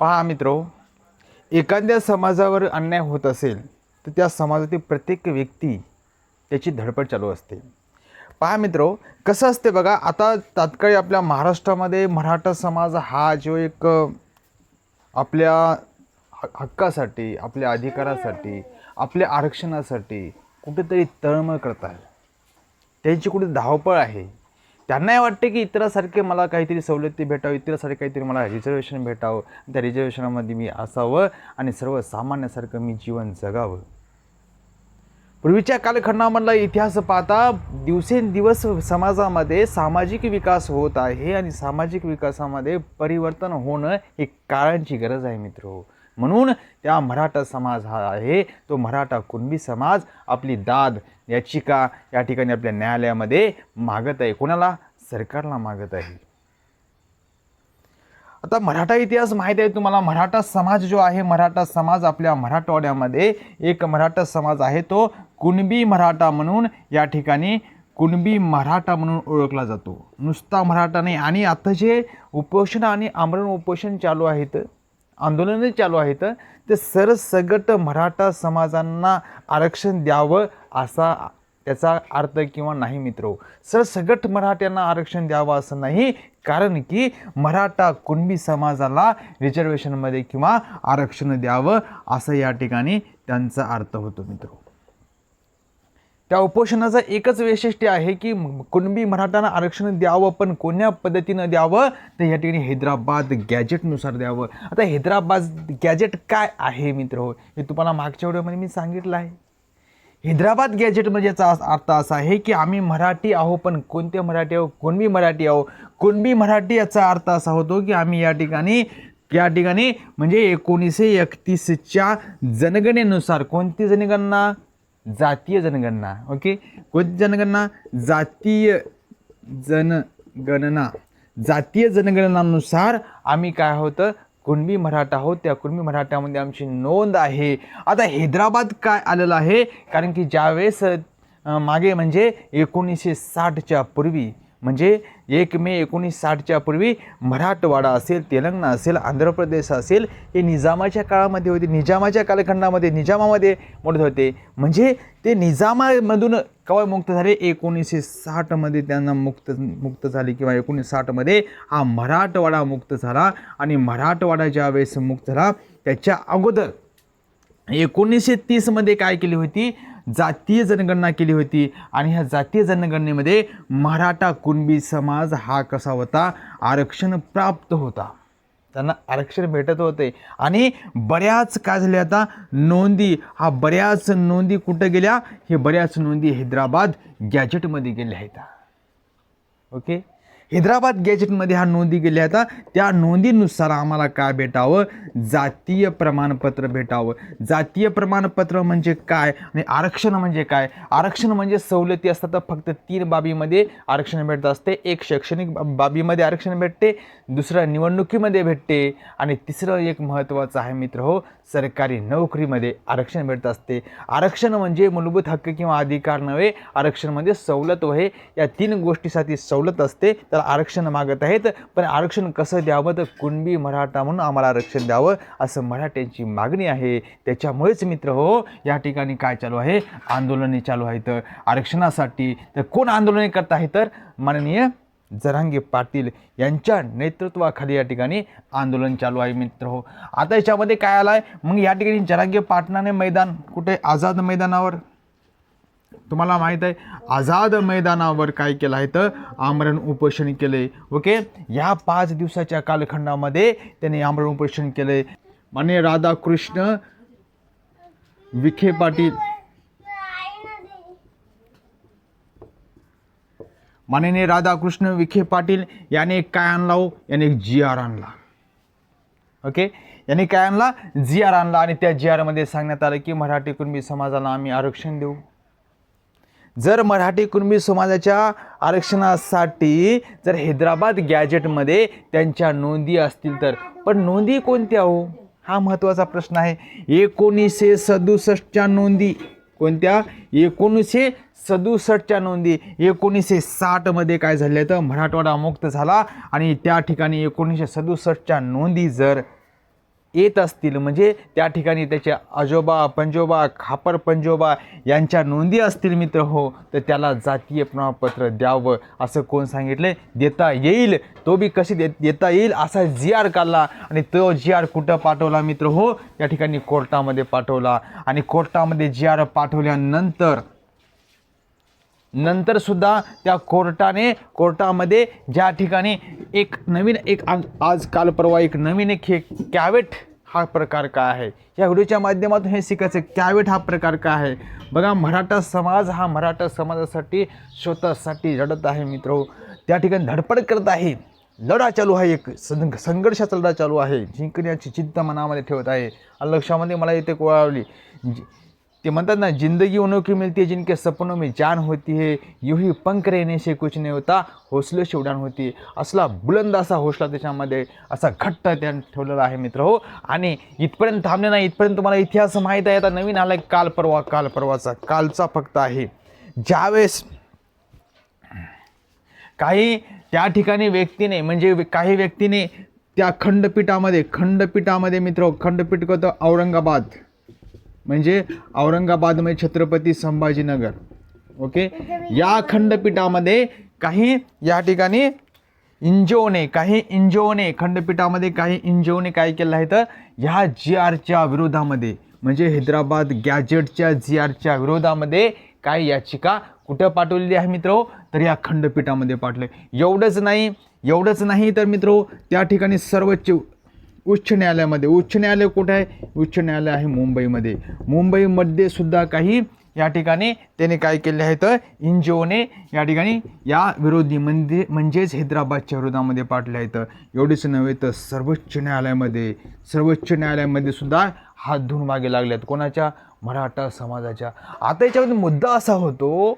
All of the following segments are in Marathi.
पहा मित्रो एखाद्या समाजावर अन्याय होत असेल तर त्या समाजातील प्रत्येक व्यक्ती त्याची धडपड चालू असते. पहा मित्रो कसं असते बघा आता तात्काळी आपल्या महाराष्ट्रामध्ये मराठा समाज हा जो एक आपल्या ह- हक्कासाठी आपल्या अधिकारासाठी आपल्या आरक्षणासाठी कुठेतरी तळमळ करत आहे. त्यांची कुठे धावपळ आहे. त्यांनाही वाटते की इतरासारखे मला काहीतरी सवलती भेटावं इतरासारखे काहीतरी मला रिझर्वेशन भेटावं. त्या रिझर्वेशनामध्ये मी असावं आणि सर्वसामान्यासारखं मी जीवन जगावं. पूर्वीच्या कालखंडामधला इतिहास पाहता दिवसेंदिवस समाजामध्ये सामाजिक विकास होत आहे आणि सामाजिक विकासामध्ये परिवर्तन होणं ही काळांची गरज आहे मित्र. म्हणून त्या मराठा समाज हा आहे तो मराठा कुणबी समाज आपली दाद याचिका या ठिकाणी आपल्या न्यायालयामध्ये मागत आहे. कोणाला? सरकारला मागत आहे. आता मराठा इतिहास माहीत आहे तुम्हाला. मराठा समाज जो आहे मराठा समाज आपल्या मराठवाड्यामध्ये एक मराठा समाज आहे तो कुणबी मराठा म्हणून या ठिकाणी कुणबी मराठा म्हणून ओळखला जातो. नुसता मराठा नाही. आणि आता जे उपोषण आणि आमरण उपोषण चालू आहेत आंदोलनं चालू आहेत ते सरसगट मराठा समाजांना आरक्षण द्यावं असा त्याचा अर्थ किंवा नाही मित्र. सरसगट मराठ्यांना आरक्षण द्यावं असं नाही कारण की मराठा कुणबी समाजाला रिझर्वेशनमध्ये किंवा आरक्षण द्यावं असं या ठिकाणी त्यांचा अर्थ होतो मित्र. त्या उपोषणाचं एकच वैशिष्ट्य आहे की कुणबी मराठ्यांना आरक्षण द्यावं पण कोण्या पद्धतीनं द्यावं? तर या ठिकाणी हैदराबाद गॅजेटनुसार द्यावं. आता हैदराबाद गॅजेट काय आहे मित्र? हो हे तुम्हाला मागच्या व्हिडिओमध्ये मी सांगितलं आहे. हैदराबाद गॅजेट म्हणजे याचा अर्थ असा आहे की आम्ही मराठी आहो पण कोणते मराठी आहो कुणबी मराठी आहो कुणबी मराठी याचा अर्थ असा होतो की आम्ही या ठिकाणी या ठिकाणी म्हणजे एकोणीसशे एकतीसच्या जनगणनेनुसार कोणती जनगणना? जातीय जनगणना ओके कोणती जनगणना? जातीय जनगणना. जातीय जनगणनानुसार आम्ही काय होतं कुणबी मराठा आहोत. त्या कुणबी मराठ्यामध्ये आमची नोंद आहे. आता हैदराबाद काय आलेलं आहे? कारण की ज्यावेळेस मागे म्हणजे एकोणीसशे साठच्या पूर्वी म्हणजे एक मे एकोणीस साठच्या पूर्वी मराठवाडा असेल तेलंगणा असेल आंध्र प्रदेश असेल हे निजामाच्या काळामध्ये होते. निजामाच्या कालखंडामध्ये निजामामध्ये मोडत होते. म्हणजे ते निजामामधून केव्हा मुक्त झाले? एकोणीसशे साठमध्ये त्यांना मुक्त मुक्त झाले किंवा एकोणीसशे साठमध्ये हा मराठवाडा मुक्त झाला आणि मराठवाडा ज्यावेळेस मुक्त झाला त्याच्या अगोदर एकोणीसशे तीसमध्ये काय केली होती? जातीय जनगणना केली होती. आणि ह्या जातीय जनगणनेमध्ये मराठा कुणबी समाज हा कसा होता? आरक्षण प्राप्त होता. त्यांना आरक्षण भेटत होते. आणि बऱ्याच काय झाले आता? नोंदी. हा बऱ्याच नोंदी कुठं गेल्या? हे बऱ्याच नोंदी हैदराबाद गॅजेटमध्ये गेल्या आहेत. ओके? हैदराबाद गॅजेटमध्ये ह्या नोंदी गेल्या आता त्या नोंदीनुसार आम्हाला काय भेटावं? जातीय प्रमाणपत्र भेटावं. जातीय प्रमाणपत्र म्हणजे काय आणि आरक्षण म्हणजे काय? आरक्षण म्हणजे सवलती असतात फक्त तीन बाबीमध्ये आरक्षण भेटत असते. एक शैक्षणिक बाबीमध्ये आरक्षण भेटते दुसरं निवडणुकीमध्ये भेटते आणि तिसरं एक महत्त्वाचं आहे मित्र हो सरकारी नोकरीमध्ये आरक्षण भेटत असते. आरक्षण म्हणजे मूलभूत हक्क किंवा अधिकार नव्हे आरक्षण म्हणजे सवलत हो. वहे या तीन गोष्टीसाठी सवलत असते. तर आरक्षण मागत आहेत. पण आरक्षण कसं द्यावं? तर कुणबी मराठा म्हणून आम्हाला आरक्षण द्यावं असं मराठ्यांची मागणी आहे. त्याच्यामुळेच मित्र हो या ठिकाणी काय चालू आहे? आंदोलने चालू आहेत. आरक्षणासाठी तर कोण आंदोलने करत आहे? तर माननीय जरांगे पाटील यांच्या नेतृत्वाखाली या ठिकाणी आंदोलन चालू आहे मित्र हो. आता याच्यामध्ये काय आलं आहे मग या ठिकाणी जरांगे पाटणाने मैदान कुठे? आझाद मैदानावर तुम्हाला माहीत आहे आझाद मैदानावर काय केलं आहे तर आमरण उपोषण केले ओके? या पाच दिवसाच्या कालखंडामध्ये त्यांनी आमरण उपोषण केले. माने राधाकृष्ण विखे पाटील. माननीय राधाकृष्ण विखे पाटील याने काय आणला हो? याने एक जी आर आणला. ओके? याने काय आणला? जी आर आणला आणि त्या जी आरमध्ये सांगण्यात आलं की मराठी कुणबी समाजाला आम्ही आरक्षण देऊ. जर मराठी कुणबी समाजाच्या आरक्षणासाठी जर हैदराबाद गॅजेटमध्ये त्यांच्या नोंदी असतील तर. पण नोंदी कोणत्या हो? हा महत्त्वाचा प्रश्न आहे. एकोणीसशे सदुसष्टच्या नोंदी कोणत्या? एकोणीसशे सदुसष्टच्या नोंदी. एकोणीसशे साठमध्ये काय झाले तर मराठवाडा मुक्त झाला आणि त्या ठिकाणी एकोणीसशे सदुसष्टच्या नोंदी जर येत असतील. म्हणजे त्या ठिकाणी त्याचे आजोबा पंजोबा खापर पंजोबा यांच्या नोंदी असतील मित्र हो. तर त्याला जातीय प्रमाणपत्र द्यावं असं कोण सांगितलं देता येईल. तो बी कशी दे देता येईल असा जी आर काढला आणि तो जी आर कुठं पाठवला मित्र हो? या ठिकाणी कोर्टामध्ये पाठवला. आणि कोर्टामध्ये जी आर पाठवल्यानंतर नंतर सुद्धा त्या कोर्टाने कोर्टामध्ये ज्या ठिकाणी एक नवीन एक आज आज काल परवा एक नवीन एक हे कॅवेट हा प्रकार काय आहे? या व्हिडिओच्या माध्यमातून हे शिकायचं कॅवेट हा प्रकार काय आहे? बघा मराठा समाज हा मराठा समाजासाठी स्वतःसाठी लढत आहे मित्र. त्या ठिकाणी धडपड करत आहे. लढा चालू आहे एक संघ संघर्षाचा लढा चालू आहे. जिंकण्याची चिंता मनामध्ये ठेवत आहे. लक्षामध्ये मला इथे कोळावली ते म्हणतात ना जिंदगी उन्हों की मिलती है जिनके सपनों में जान होती है युही पंख रहने से कुछ नहीं होता हौसले से होती असला बुलंद असा हौसला त्याच्यामध्ये असा घट्ट त्यानं ठेवलेला आहे मित्र हो आणि इथपर्यंत थांबले नाही इथपर्यंत तुम्हाला इतिहास माहीत आहे. आता नवीन आला काल परवा काल परवाचा कालचा फक्त आहे. ज्यावेळेस काही त्या ठिकाणी व्यक्तीने म्हणजे काही व्यक्तीने त्या खंडपीठामध्ये खंडपीठामध्ये मित्र खंडपीठ होतं औरंगाबाद. म्हणजे औरंगाबादमध्ये छत्रपती संभाजीनगर. ओके या खंडपीठामध्ये काही या ठिकाणी इंजोने काही इंजोने खंडपीठामध्ये काही इंजोने काय केलं आहे तर ह्या जी आरच्या विरोधामध्ये म्हणजे हैदराबाद गॅजेटच्या जी आरच्या विरोधामध्ये काय याचिका कुठं पाठवलेली आहे मित्र? तर या खंडपीठामध्ये पाठवले एवढंच नाही एवढंच नाही तर मित्र त्या ठिकाणी सर्वोच्च उच्च न्यायालयामध्ये. उच्च न्यायालय कुठे आहे? उच्च न्यायालय आहे मुंबईमध्ये. मुंबईमध्ये सुद्धा काही या ठिकाणी त्याने काय केले आहे तर ओने या ठिकाणी या विरोधी म्हणजे म्हणजेच हैदराबादच्या विरोधामध्ये पाठले आहेत एवढेच नव्हे तर सर्वोच्च न्यायालयामध्ये सर्वोच्च न्यायालयामध्ये सुद्धा हात धुवून मागे लागले आहेत कोणाच्या? मराठा समाजाच्या. आता याच्यामध्ये मुद्दा असा होतो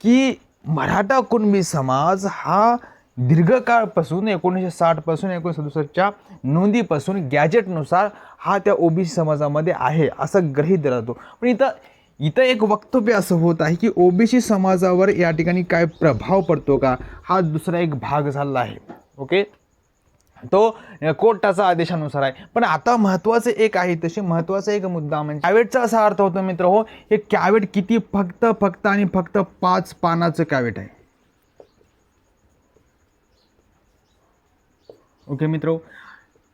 की मराठा कुणबी समाज हा दीर्घकाळपासून एकोणीसशे साठपासून एकोणीसशे सदुसष्टच्या नोंदीपासून गॅजेटनुसार हा त्या ओबीसी समाजामध्ये आहे असं गृहीत धरला जातो. पण इथं इथं एक वक्तव्य असं होत आहे की ओबीसी समाजावर या ठिकाणी काय प्रभाव पडतो का? हा दुसरा एक भाग झाला आहे. ओके? तो कोर्टाचा आदेशानुसार आहे. पण आता महत्त्वाचं एक आहे तसे महत्त्वाचा एक मुद्दा म्हणजे कॅवेटचा असा अर्थ होतो मित्र हो हे कॅवेट किती फक्त फक्त आणि फक्त पाच पानाचं कॅवेट आहे. ओके मित्र.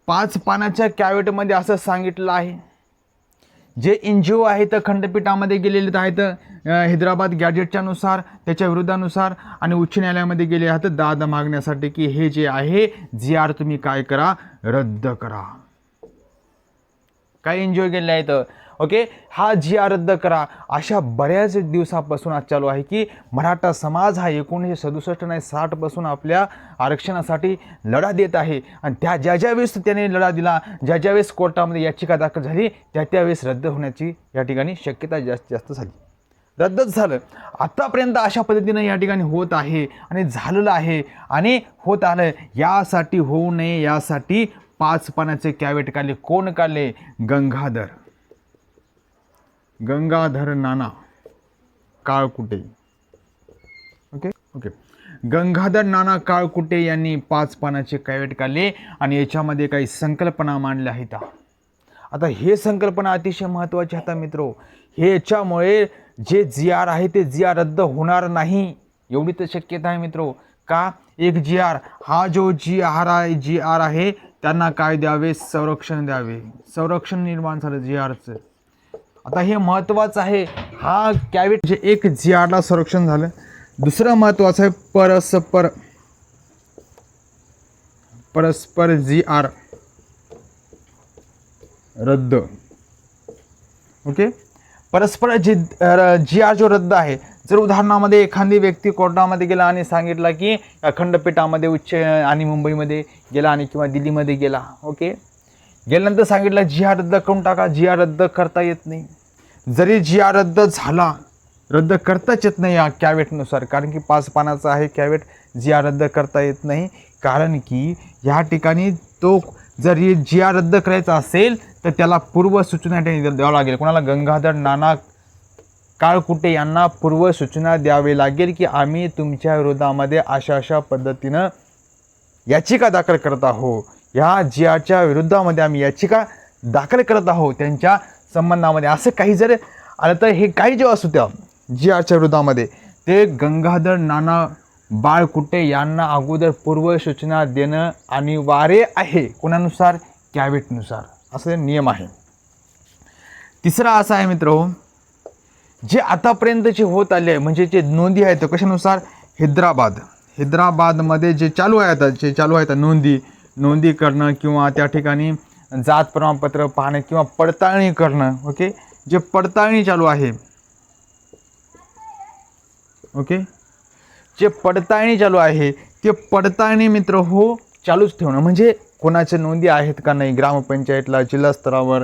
पाच पानाच्या कॅवेटमध्ये असं सांगितलं आहे. जे एन जी ओ आहेत खंडपीठामध्ये गेलेले आहेत हैदराबाद गॅजेटच्या नुसार त्याच्या विरोधानुसार आणि उच्च न्यायालयामध्ये गेले आहेत दाद मागण्यासाठी की हे जे आहे जी आर तुम्ही काय करा रद्द करा. काय एन जी ओ गेले आहेत? ओके? हा जी आर रद्द करा. अशा बऱ्याच दिवसापासून आज चालू आहे की मराठा समाज हा एकोणीसशे सदुसष्ट नाही साठपासून आपल्या आरक्षणासाठी लढा देत आहे. आणि त्या ज्या ज्या वेळेस त्याने लढा दिला ज्या ज्या वेळेस कोर्टामध्ये याचिका दाखल झाली त्या त्यावेळेस रद्द होण्याची या ठिकाणी शक्यता जास्त जास्त झाली. रद्दच झालं. आत्तापर्यंत अशा पद्धतीनं या ठिकाणी होत आहे आणि झालेलं आहे आणि होत आलं यासाठी होऊ नये यासाठी पाच पानाचे कॅवेट काढले. कोण काढले? गंगाधर. गंगाधर नाना काळकुटे. ओके ओके गंगाधर नाना काळकुटे यांनी पाच पानाचे कॅवेट काढले आणि याच्यामध्ये काही संकल्पना मांडल्या आहेत. आता हे संकल्पना अतिशय महत्त्वाची आता मित्रो. हे याच्यामुळे जे जी आर आहे ते जी आर रद्द होणार नाही. एवढी तर शक्यता आहे मित्रो. का? एक जी आर हा जो जी आर आहे जी आर आहे त्यांना काय द्यावे? संरक्षण द्यावे. संरक्षण निर्माण झालं जी आरचं. आता हे महत्त्वाचं आहे. हा कॅव्हिट जे एक जी आरला संरक्षण झालं. दुसरं महत्त्वाचं आहे परस्पर परस्पर जी आर रद्द. ओके? परस्पर जी जी आर जो रद्द आहे जर उदाहरणामध्ये एखादी व्यक्ती कोर्टामध्ये गेला आणि सांगितला की खंडपीठामध्ये उच्च आणि मुंबईमध्ये गेला आणि किंवा दिल्लीमध्ये गेला ओके? गेल्यानंतर सांगितलं जी रद्द करून टाका जी रद्द करता येत नाही. जरी जी आर रद्द झाला रद्द करताच येत नाही या कॅवेटनुसार कारण की पाच पानाचा आहे कॅवेट जी आर रद्द करता येत नाही. कारण की ह्या ठिकाणी तो जर जी आर रद्द करायचा असेल तर त्याला पूर्व सूचना द्यावं लागेल. कोणाला गंगाधर नाना काळकुटे यांना पूर्व सूचना द्यावी लागेल की आम्ही तुमच्या विरोधामध्ये अशा अशा पद्धतीनं याचिका दाखल करत आहो ह्या जी आरच्या विरुद्धामध्ये आम्ही याचिका दाखल करत आहोत. त्यांच्या संबंधामध्ये असं काही जर आलं तर हे काही जेव्हा असू त्या जी आरच्या विरोधामध्ये ते गंगाधर नाना बाळकुटे यांना अगोदर पूर्व सूचना देणं अनिवार्य आहे कोणानुसार? कॅबिनेटनुसार. असे नियम आहे. तिसरा असा आहे मित्र जे आतापर्यंतचे होत आले आहे म्हणजे जे नोंदी आहेत कशानुसार? हैदराबाद. हैदराबादमध्ये जे चालू आहे आता जे चालू आहेत नोंदी नोंदी करणं किंवा त्या ठिकाणी जात प्रमाणपत्र पाहणं किंवा पडताळणी करणं ओके जे पडताळणी चालू आहे ओके जे पडताळणी चालू आहे ते पडताळणी मित्र हो चालूच ठेवणं. म्हणजे कोणाच्या नोंदी आहेत का नाही ग्रामपंचायतला जिल्हा स्तरावर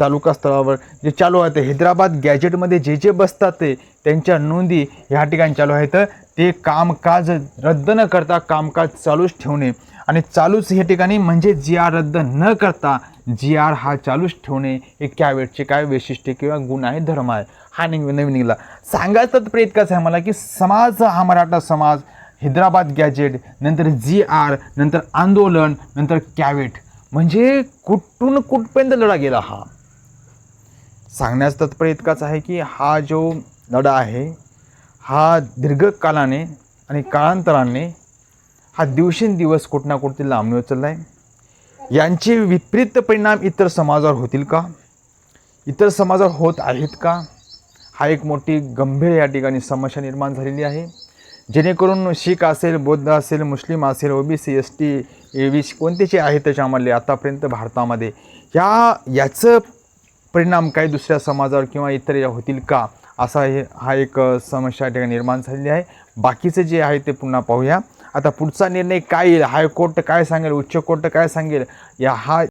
तालुका स्तरावर जे चालू आहे हैदराबाद गॅजेटमध्ये जे जे बसतात ते त्यांच्या नोंदी ह्या ठिकाणी चालू आहेत. ते कामकाज रद्द न करता कामकाज चालूच ठेवणे. आणि चालूच हे ठिकाणी म्हणजे जी आर रद्द न करता जी आर हा चालूच ठेवणे हे कॅवेटचे काय वैशिष्ट्य किंवा गुण आहे धर्म आहे. हा निघ नवीन निघाला. सांगायचं तर कसं आहे मला की समाज हा मराठा समाज हैदराबाद गॅजेट नंतर जी आर नंतर आंदोलन नंतर कॅवेट म्हणजे कुठून कुठपर्यंत लढा गेला हा? सांगण्याचं तात्पर्य इतकाच आहे की हा जो लढा आहे हा दीर्घकालाने आणि काळांतराने हा दिवसेंदिवस कुठं ना कुठे लांबणी उचलला आहे यांचे विपरीत परिणाम इतर समाजावर होतील का? इतर समाजावर होत आहेत का? हा एक मोठी गंभीर या ठिकाणी समस्या निर्माण झालेली आहे. जेणेकरून शीख असेल बौद्ध असेल मुस्लिम असेल OBC S T A B C कोणतेचे आहेत त्याच्यामधले आतापर्यंत भारतामध्ये? या याचं परिणाम काही दुसऱ्या समाजावर किंवा इतर या होतील का? असा हे हा एक समस्या ठिकाणी निर्माण झालेली आहे. बाकीचं जे आहे ते पुन्हा पाहूया. आता पुढचा निर्णय काय येईल? हायकोर्ट काय सांगेल? उच्च कोर्ट काय सांगेल? या हा